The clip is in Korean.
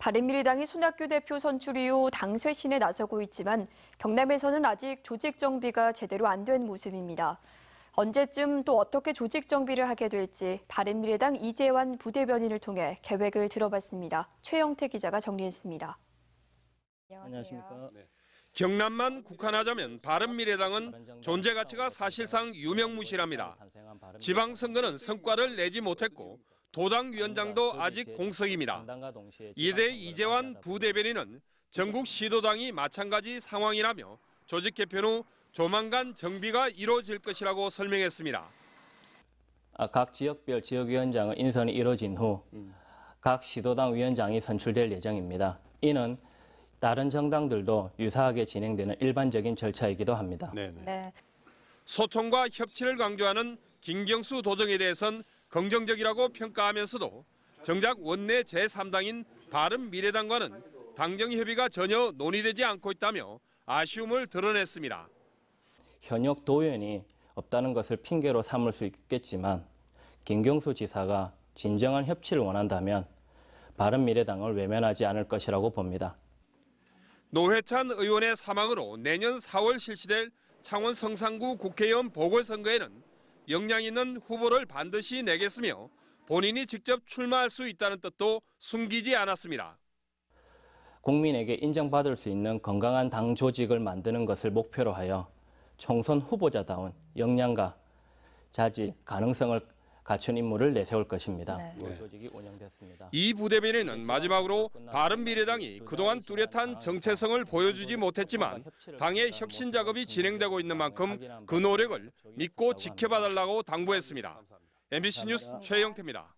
바른미래당이 손학규 대표 선출 이후 당 쇄신에 나서고 있지만 경남에서는 아직 조직 정비가 제대로 안 된 모습입니다. 언제쯤 또 어떻게 조직 정비를 하게 될지 바른미래당 이재환 부대변인을 통해 계획을 들어봤습니다. 최영태 기자가 정리했습니다. 안녕하십니까. 경남만 국한하자면 바른미래당은 존재 가치가 사실상 유명무실합니다. 지방선거는 성과를 내지 못했고 도당 위원장도 아직 공석입니다. 이대 이재환 부대변인은 전국 시도당이 마찬가지 상황이라며 조직 개편 후 조만간 정비가 이루어질 것이라고 설명했습니다. 아, 각 지역별 지역위원장의 인선이 이뤄진 후 각 시도당 위원장이 선출될 예정입니다. 이는 다른 정당들도 유사하게 진행되는 일반적인 절차이기도 합니다. 네. 소통과 협치를 강조하는 김경수 도정에 대해선 긍정적이라고 평가하면서도 정작 원내 제3당인 바른미래당과는 당정 협의가 전혀 논의되지 않고 있다며 아쉬움을 드러냈습니다. 현역 도연이 없다는 것을 핑계로 삼을 수 있겠지만 김경수 지사가 진정한 협치를 원한다면 바른미래당을 외면하지 않을 것이라고 봅니다. 노회찬 의원의 사망으로 내년 4월 실시될 창원 성산구 국회의원 보궐선거에는 역량 있는 후보를 반드시 내겠으며 본인이 직접 출마할 수 있다는 뜻도 숨기지 않았습니다. 국민에게 인정받을 수 있는 건강한 당 조직을 만드는 것을 목표로 하여 총선 후보자다운 역량과 자질, 가능성을 갖춘 인물을 내세울 것입니다. 네. 운영됐습니다. 이 부대변인은 마지막으로 바른미래당이 그동안 뚜렷한 정체성을 보여주지 못했지만 당의 혁신 작업이 진행되고 있는 만큼 그 노력을 믿고 지켜봐달라고 당부했습니다. MBC 뉴스 최영태입니다.